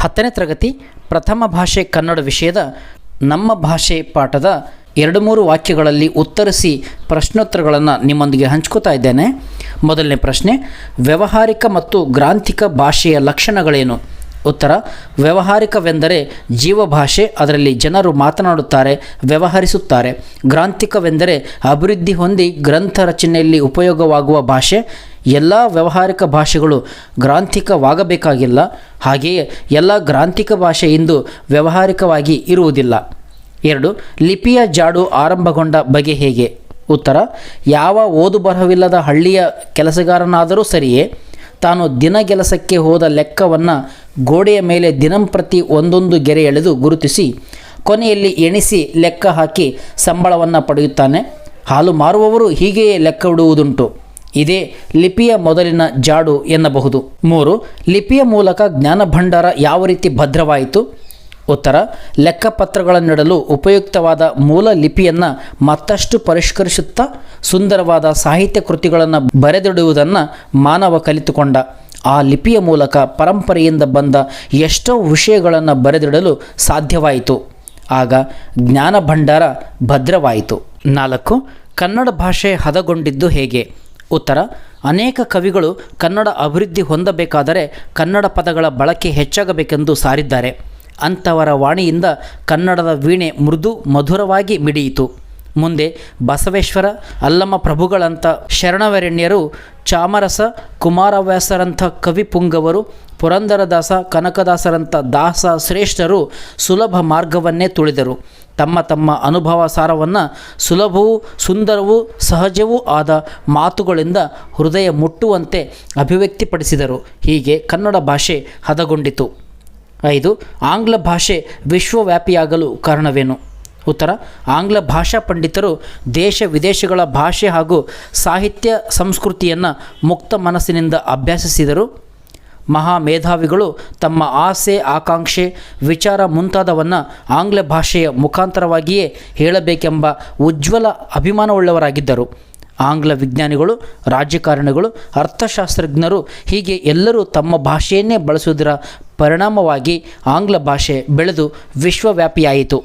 ಹತ್ತನೇ ತರಗತಿ ಪ್ರಥಮ ಭಾಷೆ ಕನ್ನಡ ವಿಷಯದ ನಮ್ಮ ಭಾಷೆ ಪಾಠದ ಎರಡು ಮೂರು ವಾಕ್ಯಗಳಲ್ಲಿ ಉತ್ತರಿಸಿ ಪ್ರಶ್ನೋತ್ತರಗಳನ್ನು ನಿಮ್ಮೊಂದಿಗೆ ಹಂಚ್ಕೋತಾ ಇದ್ದೇನೆ. ಮೊದಲನೇ ಪ್ರಶ್ನೆ, ವ್ಯವಹಾರಿಕ ಮತ್ತು ಗ್ರಾಂಥಿಕ ಭಾಷೆಯ ಲಕ್ಷಣಗಳೇನು? ಉತ್ತರ, ವ್ಯಾವಹಾರಿಕವೆಂದರೆ ಜೀವಭಾಷೆ, ಅದರಲ್ಲಿ ಜನರು ಮಾತನಾಡುತ್ತಾರೆ, ವ್ಯವಹರಿಸುತ್ತಾರೆ. ಗ್ರಾಂಥಿಕವೆಂದರೆ ಅಭಿವೃದ್ಧಿ ಹೊಂದಿ ಗ್ರಂಥ ರಚನೆಯಲ್ಲಿ ಉಪಯೋಗವಾಗುವ ಭಾಷೆ ಎಲ್ಲ ವ್ಯವಹಾರಿಕ ಭಾಷೆಗಳು ಗ್ರಾಂಥಿಕವಾಗಬೇಕಾಗಿಲ್ಲ, ಹಾಗೆಯೇ ಎಲ್ಲ ಗ್ರಾಂಥಿಕ ಭಾಷೆ ಇಂದು ವ್ಯವಹಾರಿಕವಾಗಿ ಇರುವುದಿಲ್ಲ. ಎರಡು, ಲಿಪಿಯ ಜಾಡು ಆರಂಭಗೊಂಡ ಬಗೆ ಹೇಗೆ? ಉತ್ತರ, ಯಾವ ಓದು ಬರಹವಿಲ್ಲದ ಹಳ್ಳಿಯ ಕೆಲಸಗಾರನಾದರೂ ಸರಿಯೇ, ತಾನು ದಿನಗೆಲಸಕ್ಕೆ ಹೋದ ಲೆಕ್ಕವನ್ನು ಗೋಡೆಯ ಮೇಲೆ ದಿನಂಪ್ರತಿ ಒಂದೊಂದು ಗೆರೆ ಎಳೆದು ಗುರುತಿಸಿ, ಕೊನೆಯಲ್ಲಿ ಎಣಿಸಿ ಲೆಕ್ಕ ಹಾಕಿ ಸಂಬಳವನ್ನು ಪಡೆಯುತ್ತಾನೆ. ಹಾಲು ಮಾರುವವರು ಹೀಗೆಯೇ ಲೆಕ್ಕ ಇಡುವುದುಂಟು ಇದೇ ಲಿಪಿಯ ಮೊದಲಿನ ಜಾಡು ಎನ್ನಬಹುದು. ಮೂರು, ಲಿಪಿಯ ಮೂಲಕ ಜ್ಞಾನ ಭಂಡಾರ ಯಾವ ರೀತಿ ಭದ್ರವಾಯಿತು? ಉತ್ತರ, ಲೆಕ್ಕಪತ್ರಗಳನ್ನಿಡಲು ಉಪಯುಕ್ತವಾದ ಮೂಲ ಲಿಪಿಯನ್ನು ಮತ್ತಷ್ಟು ಪರಿಷ್ಕರಿಸುತ್ತಾ ಸುಂದರವಾದ ಸಾಹಿತ್ಯ ಕೃತಿಗಳನ್ನು ಬರೆದಿಡುವುದನ್ನು ಮಾನವ ಕಲಿತುಕೊಂಡ. ಆ ಲಿಪಿಯ ಮೂಲಕ ಪರಂಪರೆಯಿಂದ ಬಂದ ಎಷ್ಟೋ ವಿಷಯಗಳನ್ನು ಬರೆದಿಡಲು ಸಾಧ್ಯವಾಯಿತು. ಆಗ ಜ್ಞಾನ ಭಂಡಾರ ಭದ್ರವಾಯಿತು. ನಾಲ್ಕು, ಕನ್ನಡ ಭಾಷೆ ಹದಗೊಂಡಿದ್ದು ಹೇಗೆ? ಉತ್ತರ, ಅನೇಕ ಕವಿಗಳು ಕನ್ನಡ ಅಭಿವೃದ್ಧಿ ಹೊಂದಬೇಕಾದರೆ ಕನ್ನಡ ಪದಗಳ ಬಳಕೆ ಹೆಚ್ಚಾಗಬೇಕೆಂದು ಸಾರಿದ್ದಾರೆ. ಅಂಥವರ ವಾಣಿಯಿಂದ ಕನ್ನಡದ ವೀಣೆ ಮೃದು, ಮಧುರವಾಗಿ ಮಿಡಿಯಿತು. ಮುಂದೆ ಬಸವೇಶ್ವರ ಅಲ್ಲಮ ಪ್ರಭುಗಳಂಥ ಶರಣವರೆಣ್ಯರು, ಚಾಮರಸ, ಕುಮಾರವ್ಯಾಸರಂಥ ಕವಿ ಪುಂಗವರು, ಪುರಂದರದಾಸ, ಕನಕದಾಸರಂಥ ದಾಸ ಶ್ರೇಷ್ಠರು ಸುಲಭ ಮಾರ್ಗವನ್ನೇ ತುಳಿದರು. ತಮ್ಮ ತಮ್ಮ ಅನುಭವ ಸಾರವನ್ನು ಸುಲಭವೂ ಸುಂದರವೂ ಸಹಜವೂ ಆದ ಮಾತುಗಳಿಂದ ಹೃದಯ ಮುಟ್ಟುವಂತೆ ಅಭಿವ್ಯಕ್ತಿಪಡಿಸಿದರು. ಹೀಗೆ ಕನ್ನಡ ಭಾಷೆ ಹದಗೊಂಡಿತು. ಐದು, ಆಂಗ್ಲ ಭಾಷೆ ವಿಶ್ವವ್ಯಾಪಿಯಾಗಲು ಕಾರಣವೇನು? ಉತ್ತರ, ಆಂಗ್ಲ ಭಾಷಾ ಪಂಡಿತರು ದೇಶ ವಿದೇಶಗಳ ಭಾಷೆ ಹಾಗೂ ಸಾಹಿತ್ಯ ಸಂಸ್ಕೃತಿಯನ್ನು ಮುಕ್ತ ಮನಸ್ಸಿನಿಂದ ಅಭ್ಯಾಸಿಸಿದರು. ಮಹಾ ಮೇಧಾವಿಗಳು ತಮ್ಮ ಆಸೆ, ಆಕಾಂಕ್ಷೆ, ವಿಚಾರ ಮುಂತಾದವನ್ನು ಆಂಗ್ಲ ಭಾಷೆಯ ಮುಖಾಂತರವಾಗಿಯೇ ಹೇಳಬೇಕೆಂಬ ಉಜ್ವಲ ಅಭಿಮಾನವುಳ್ಳವರಾಗಿದ್ದರು. ಆಂಗ್ಲ ವಿಜ್ಞಾನಿಗಳು ರಾಜಕಾರಣಿಗಳು ಅರ್ಥಶಾಸ್ತ್ರಜ್ಞರು ಹೀಗೆ ಎಲ್ಲರೂ ತಮ್ಮ ಭಾಷೆಯನ್ನೇ ಬಳಸುವುದರ ಪರಿಣಾಮವಾಗಿ ಆಂಗ್ಲ ಭಾಷೆ ಬೆಳೆದು ವಿಶ್ವವ್ಯಾಪಿಯಾಯಿತು.